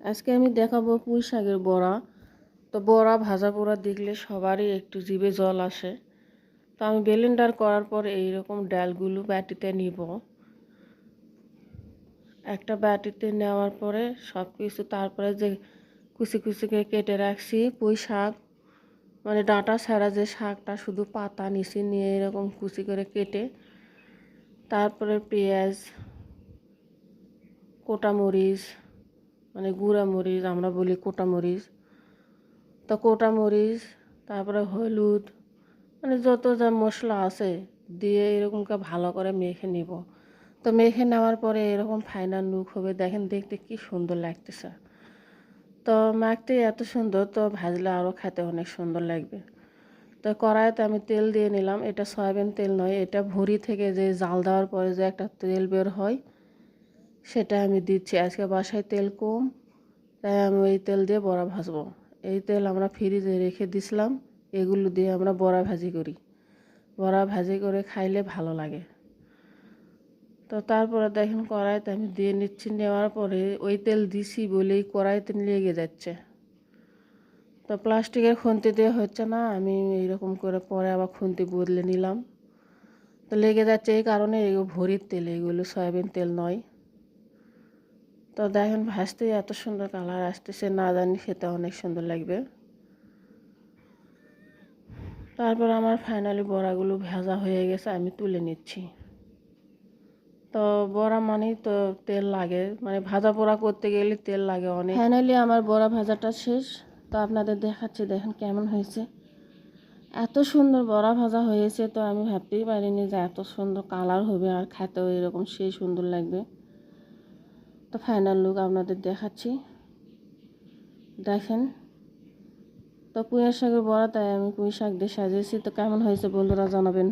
আজকে আমি দেখাবো পুঁই শাকের বড়া। তো বড়া ভাজা পোড়া দেখলে সবারই একটু জিভে জল আসে। তো আমি ব্লেন্ডার করার পর এইরকম ডালগুলো ব্যাটিতে নিব। একটা ব্যাটিতে নেওয়ার পরে সব কিছু তারপরে যে কুচি কুচি করে কেটে রাখছি পুঁই শাক মানে ডাঁটা ছাড়া যে শাকটা শুধু পাতা নিচে নিয়ে এরকম কুচি করে কেটে, তারপরে পেঁয়াজ কোটা মরিচ মানে গুঁড়া মরিচ, আমরা বলি কোটা মরিচ। তো কোটা মরিচ, তারপরে হলুদ মানে যত যা মশলা আছে দিয়ে এরকমকে ভালো করে মেখে নিব। তো মেখে নেওয়ার পরে এরকম ফাইনাল লুক হবে, দেখেন দেখতে কি সুন্দর লাগতেছে। তো মাখতে এত সুন্দর, তো ভাজলে আরও খেতে অনেক সুন্দর লাগবে। তো কড়াইতে আমি তেল দিয়ে নিলাম, এটা সয়াবিন তেল নয়, এটা ভুঁড়ি থেকে যে জাল দেওয়ার পরে যে একটা তেল বের হয় সেটা আমি দিচ্ছি। আজকে বাসায় তেল কম, তাই আমি ওই তেল দিয়ে বড়া ভাজবো। এই তেল আমরা ফ্রিজে রেখে দিছিলাম, এগুলো দিয়ে আমরা বড়া ভাজি করি। বড়া ভাজি করে খাইলে ভালো লাগে। তো তারপরে দেখেন কড়াইতে আমি দিয়ে নিচ্ছি, নেওয়ার পরে ওই তেল দিছি বলেই কড়াইতে লেগে যাচ্ছে। তো প্লাস্টিকের খুন্তি দিয়ে হচ্ছে না, আমি এইরকম করে পরে আবার খুন্তি বদলে নিলাম। তো লেগে যাচ্ছে এই কারণে এগুলো ভরির তেল, এগুলো সয়াবিন তেল নয়। তো দেখেন ভাজতে এত সুন্দর কালার আসতেছে, না জানি খেতে অনেক সুন্দর লাগবে। তারপর আমার ফাইনালি বড়াগুলো ভাজা হয়ে গেছে, আমি তুলে নিচ্ছি। তো বড়া মানেই তো তেল লাগে মানে ভাজা পোড়া করতে গেলে তেল লাগে অনেক। ফাইনালি আমার বড়া ভাজাটা শেষ। তো আপনাদের দেখাচ্ছি, দেখেন কেমন হয়েছে। এত সুন্দর বড়া ভাজা হয়েছে, তো আমি ভাবতেই পারিনি যে এত সুন্দর কালার হবে আর খেতেও এরকম সেই সুন্দর লাগবে। তো ফাইনাল লুক আপনাদের দেখাচ্ছি। দেখেন, তো পুঁয়ার শাকের বড়া তাই আমি পুঁই শাক দিয়ে সাজিয়েছি, তো কেমন হয়েছে বন্ধুরা জানাবেন।